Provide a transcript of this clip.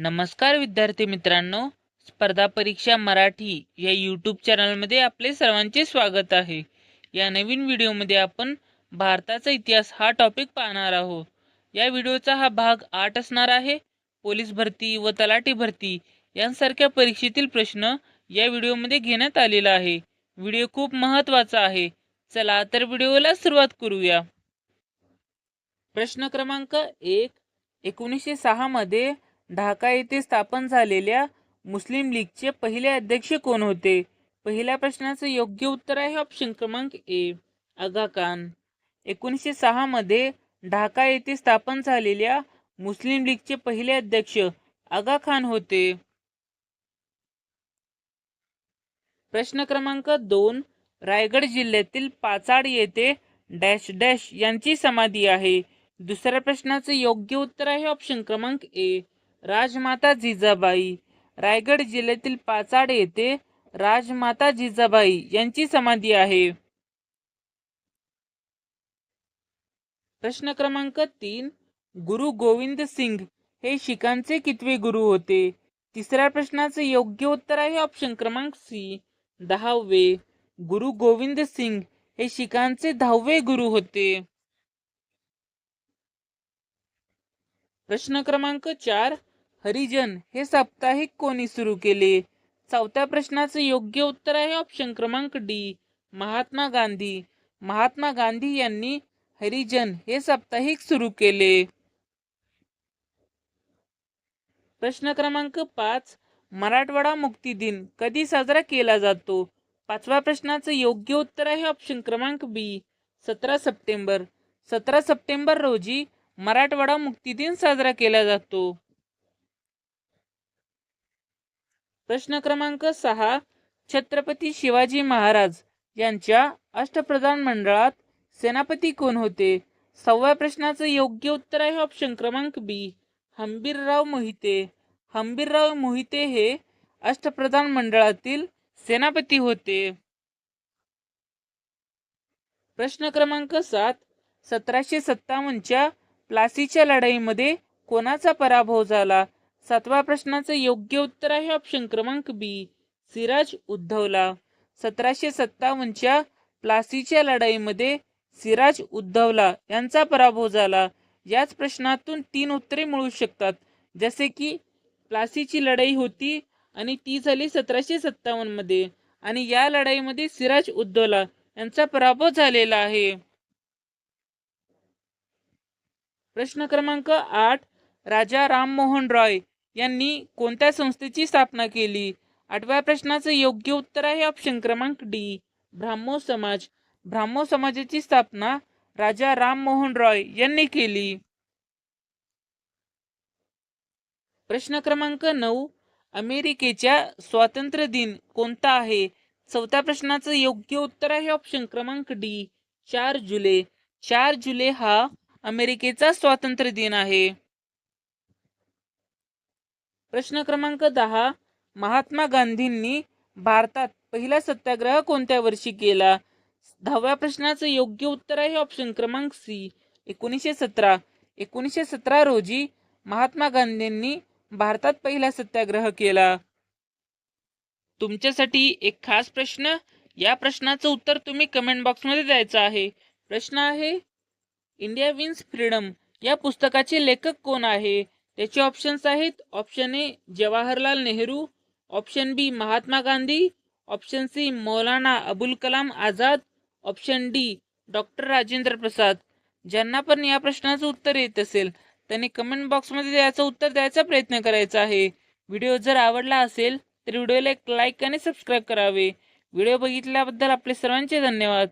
नमस्कार विद्यार्थी मित्रांनो स्पर्धा परीक्षा मराठी या यूट्यूब चॅनलमध्ये आपले सर्वांचे स्वागत आहे. या नवीन व्हिडिओमध्ये आपण भारताचा इतिहास हा टॉपिक पाहणार आहोत. या व्हिडिओचा हा भाग आठ असणार आहे. पोलीस भरती व तलाठी भरती यांसारख्या परीक्षेतील प्रश्न या व्हिडिओमध्ये घेण्यात आलेला आहे. व्हिडिओ खूप महत्त्वाचा आहे. चला तर व्हिडिओला सुरुवात करूया. प्रश्न क्रमांक एक एकोणीसशे सहामध्ये मध्ये ढाका येथे स्थापन झालेल्या मुस्लिम लीगचे पहिले अध्यक्ष कोण होते? पहिल्या प्रश्नाचं योग्य उत्तर आहे ऑप्शन क्रमांक ए आगा खान. एकोणीसशे सहा मध्ये ढाका येथे स्थापन झालेल्या मुस्लिम लीगचे पहिले अध्यक्ष आगा खान होते. प्रश्न क्रमांक दोन रायगड जिल्ह्यातील पाचाड येथे डॅश डॅश यांची समाधी आहे. दुसऱ्या प्रश्नाचं योग्य उत्तर आहे ऑप्शन क्रमांक ए राजमाता जिजाबाई. रायगड जिल्ह्यातील पाचाड येथे राजमाता जिजाबाई यांची समाधी आहे. प्रश्न क्रमांक तीन गुरु गोविंद सिंग हे शिखांचे कितवे गुरु होते? तिसऱ्या प्रश्नाचे योग्य उत्तर आहे ऑप्शन क्रमांक सी दहावे. गुरु गोविंद सिंग हे शिखांचे दहावे गुरु होते. प्रश्न क्रमांक चार हरिजन हे साप्ताहिक कोणी सुरू केले? चौथ्या प्रश्नाचं योग्य उत्तर आहे ऑप्शन क्रमांक डी महात्मा गांधी. महात्मा गांधी यांनी हरिजन हे साप्ताहिक सुरू केले. प्रश्न क्रमांक पाच मराठवाडा मुक्ती दिन कधी साजरा केला जातो? पाचव्या प्रश्नाचं योग्य उत्तर आहे ऑप्शन क्रमांक बी सतरा सप्टेंबर. सतरा सप्टेंबर रोजी मराठवाडा मुक्ती दिन साजरा केला जातो. प्रश्न क्रमांक सहा छत्रपती शिवाजी महाराज यांच्या अष्टप्रधान मंडळात सेनापती कोण होते? सहाव्या प्रश्नाचं योग्य उत्तर आहे ऑप्शन क्रमांक बी हंबीरराव मोहिते. हंबीरराव मोहिते हे अष्टप्रधान मंडळातील सेनापती होते. प्रश्न क्रमांक सात सतराशे सत्तावन्नच्या प्लासीच्या लढाईमध्ये कोणाचा पराभव झाला? सातव्या प्रश्नाचं योग्य उत्तर आहे ऑप्शन क्रमांक बी सिराज उद्धवला. सतराशे सत्तावन्नच्या प्लासीच्या लढाईमध्ये सिराज उद्धवला यांचा पराभव झाला. याच प्रश्नातून तीन उत्तरे मिळू शकतात. जसे की प्लासीची लढाई होती आणि ती झाली सतराशे सत्तावन्नमध्ये आणि या लढाईमध्ये सिराज उद्धवला यांचा पराभव झालेला आहे. प्रश्न क्रमांक आठ राजा राममोहन रॉय. यांनी कोणत्या संस्थेची स्थापना केली? आठव्या प्रश्नाचं योग्य उत्तर आहे ऑप्शन क्रमांक डी ब्राह्मो समाज. ब्राह्मो समाजाची स्थापना राजा राममोहन रॉय यांनी केली. प्रश्न क्रमांक नऊ अमेरिकेच्या स्वातंत्र्य दिन कोणता आहे? चौथ्या प्रश्नाचं योग्य उत्तर आहे ऑप्शन क्रमांक डी चार जुलै. चार जुलै हा अमेरिकेचा स्वातंत्र्य दिन आहे. प्रश्न क्रमांक दहा. महात्मा गांधींनी भारतात पहिला सत्याग्रह कोणत्या वर्षी केला? दहाव्या प्रश्नाचं योग्य उत्तर आहे ऑप्शन क्रमांक सी एकोणीसशे सतरा. एकोणीसशे सतरा रोजी महात्मा गांधींनी भारतात पहिला सत्याग्रह केला. तुमच्यासाठी एक खास प्रश्न. या प्रश्नाचं उत्तर तुम्ही कमेंट बॉक्समध्ये द्यायचं आहे. प्रश्न आहे इंडिया विन्स फ्रीडम या पुस्तकाचे लेखक कोण आहे? त्याचे ऑप्शन्स आहेत. Option A Jawaharlal Nehru. Option B Mahatma Gandhi. Option C Maulana Abul Kalam Azad. Option D doctor Rajendra Prasad. ज्यांना पण या प्रश्नाचं उत्तर येत असेल त्यांनी कमेंट बॉक्समध्ये याचं उत्तर द्यायचा प्रयत्न करायचा आहे. व्हिडिओ जर आवडला असेल तर व्हिडिओला एक लाईक आणि सबस्क्राईब करावे. व्हिडिओ बघितल्याबद्दल आपले सर्वांचे धन्यवाद.